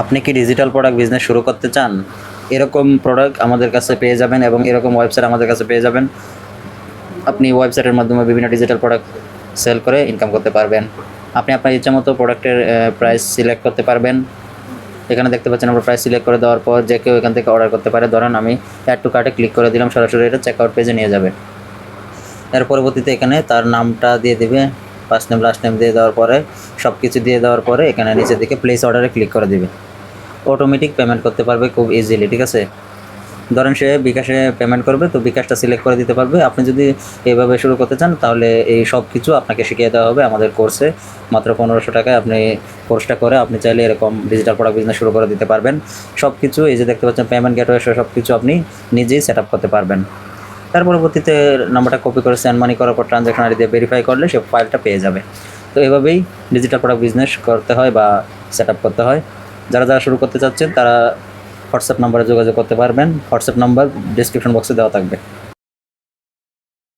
আপনি কি digital product business শুরু করতে চান? এরকম প্রোডাক্ট আমাদের কাছে পেয়ে যাবেন এবং এরকম ওয়েবসাইট আমাদের কাছে পেয়ে যাবেন। আপনি ওয়েবসাইটের মাধ্যমে বিভিন্ন ডিজিটাল প্রোডাক্ট সেল করে ইনকাম করতে পারবেন। আপনি আপনার ইচ্ছা মতো প্রোডাক্টের প্রাইস সিলেক্ট করতে পারবেন। এখানে দেখতে পাচ্ছেন আমরা প্রাইস সিলেক্ট করে দেওয়ার পর যে কেউ এখান থেকে অর্ডার করতে পারে, ধরেন আমি অ্যাড টু কার্টে ক্লিক করে দিলাম, সরাসরি এটা চেক আউট পেজে নিয়ে যাবে। এর পরবর্তীতে এখানে তার নামটা দিয়ে দিবে। ফার্স্ট নেম লাস্ট নেম দিয়ে দেওয়ার পরে সব কিছু দিয়ে দেওয়ার পরে এখানে নিচের দিকে প্লেস অর্ডারে ক্লিক করে দিবে। অটোমেটিক পেমেন্ট করতে পারবে খুব ইজিলি ঠিক আছে? ধরেন সে বিকাশে পেমেন্ট করবে, তো বিকাশটা সিলেক্ট করে দিতে পারবে। আপনি যদি এইভাবে শুরু করতে চান, তাহলে এই সব কিছু আপনাকে শিখিয়ে দেওয়া হবে আমাদের কোর্সে মাত্র পনেরোশো টাকায় আপনি কোর্সটা করে আপনি চাইলে এরকম ডিজিটাল প্রোডাক্ট বিজনেস শুরু করে দিতে পারবেন। সব কিছু এই যে দেখতে পাচ্ছেন পেমেন্ট গেটওয়ে সব কিছু আপনি নিজেই সেট করতে পারবেন। তার পরবর্তীতে নাম্বারটা কপি করে সেন্ড মানি করার পর ট্রানজাকশন আইডি দিয়ে ভেরিফাই করলে সে ফাইলটা পেয়ে যাবে। তো এভাবেই ডিজিটাল প্রোডাক্ট বিজনেস করতে হয় বা সেট করতে হয়। যারা যারা শুরু করতে চাচ্ছেন, তারা হোয়াটসঅ্যাপ নাম্বারে যোগাযোগ করতে পারবেন। হোয়াটসঅ্যাপ নাম্বার ডিসক্রিপশন বক্সে দেওয়া থাকবে।